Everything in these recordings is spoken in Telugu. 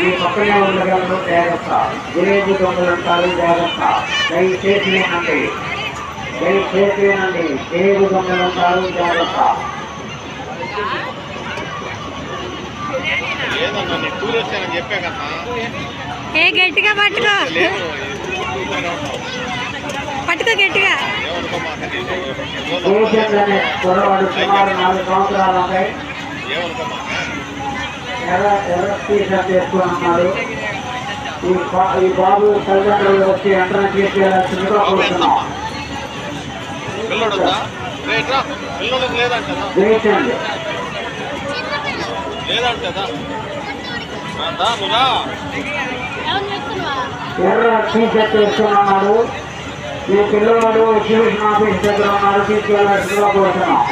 మీ పక్కనే ఉండగలరు జాగ్రత్త. జిలేబీ దొంగలు ఉంటారు జాగ్రత్త. దయచేసి వినండి. దయచేసి వినండి. జిలేబీ దొంగలు ఉంటారు జాగ్రత్త. ఏ గట్టిగా పట్టుకో. పట్టుకో గట్టిగా. అనే కుర్రవాడు సుమారు నాలుగు సంవత్సరాలు ఉంటాయి ఉన్నారు ఈ ఈ బాబు తల్లిదండ్రులు వచ్చి ఎంట్రన్స్ తీసుకెళ్ళాల్సిందిగా కోరుతున్నాం జయించండి ఎర్ర టీషర్ట్ వేసుకుని ఉన్నాడు ఈ పిల్లవాడు ఎగ్జిబిషన్ ఆఫీస్ దగ్గర ఉన్నాడు తీసుకెళ్ళాల్సిందిగా కోరుతున్నాం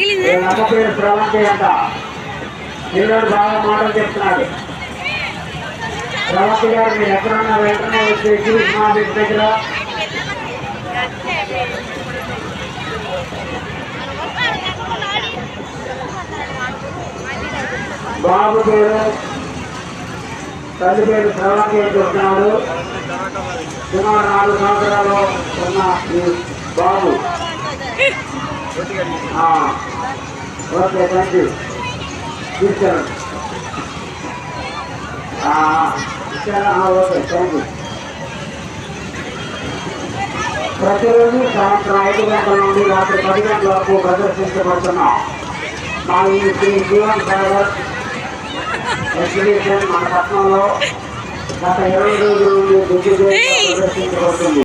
తగిలింది? అమ్మ పేరు ప్రవంతి పిల్లడు బాగా మాటలు చెప్తున్నాడు. ప్రవంతి గారు మీరు ఎక్కడున్నా వెంటనే వచ్చి ఎగ్జిబిషన్ దగ్గర. బాబు పేరు తల్లి పేరు ప్రవంతి చెప్తున్నాడు. సుమారు నాలుగు సంవత్సరాలు ఉన్న ఈ బాబు. ఓకే థ్యాంక్ యూ తీసుకెళ్ళండి ఆ, ఇచ్చారా? ఓకే థ్యాంక్ యూ ప్రతిరోజు సాయంత్రం ఐదు గంటల నుండి రాత్రి పది గంటల వరకు ప్రదర్శించబడుతున్నాం మా ఈ శ్రీ జీవన్ సాగర్ ఎగ్జిబిషన్ మన పట్టణంలో గత ఇరవై రోజుల నుండి దిగ్విజయంగా ప్రదర్శించబడుతుంది